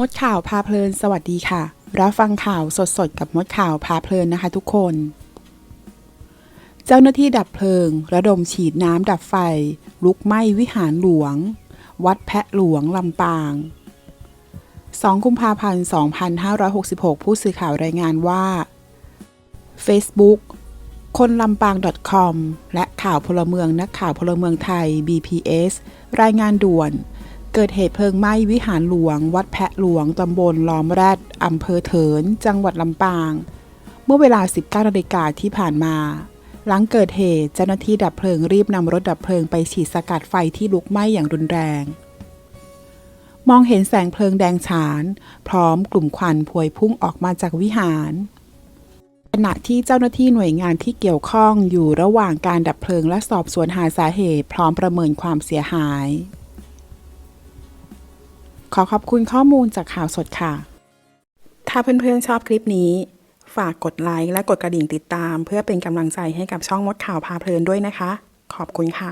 มดข่าวพาเพลิน สวัสดีค่ะ รับฟังข่าวสดๆ กับมดข่าวพาเพลินนะคะทุกคน เจ้าหน้าที่ดับเพลิง ระดมฉีดน้ำดับไฟ ลุกไหม้วิหารหลวง วัดแพะหลวงลำปาง 2 กุมภาพันธ์ 2566 ผู้สื่อข่าวรายงานว่า Facebook คนลำปาง .com และข่าวพลเมืองนักข่าวพลเมืองไทย BPS รายงานด่วน เกิดเหตุเพลิงไหม้วิหารหลวง วัดแพะหลวง ตำบลล้อมแรดอำเภอเถิน จังหวัดลำปาง เมื่อเวลา 19นาฬิกาที่ผ่านมา หลังเกิดเหตุเจ้าหน้าที่ดับเพลิงรีบนำรถดับเพลิงไปฉีดสกัดไฟที่ลุกไหม้อย่างรุนแรง มองเห็นแสงเพลิงแดงฉาน พร้อมกลุ่มควันพวยพุ่งออกมาจากวิหารขณะที่เจ้าหน้าที่หน่วยงานที่เกี่ยวข้องอยู่ระหว่างการดับเพลิงและสอบสวนหาสาเหตุ พร้อมประเมินความเสียหาย ขอขอบคุณข้อมูลจากข่าวสดค่ะ ถ้าเพื่อนๆชอบคลิปนี้ ฝากกดไลค์และกดกระดิ่งติดตาม เพื่อเป็นกำลังใจให้กับช่องมดข่าวพาเพลินด้วยนะคะ ขอบคุณค่ะ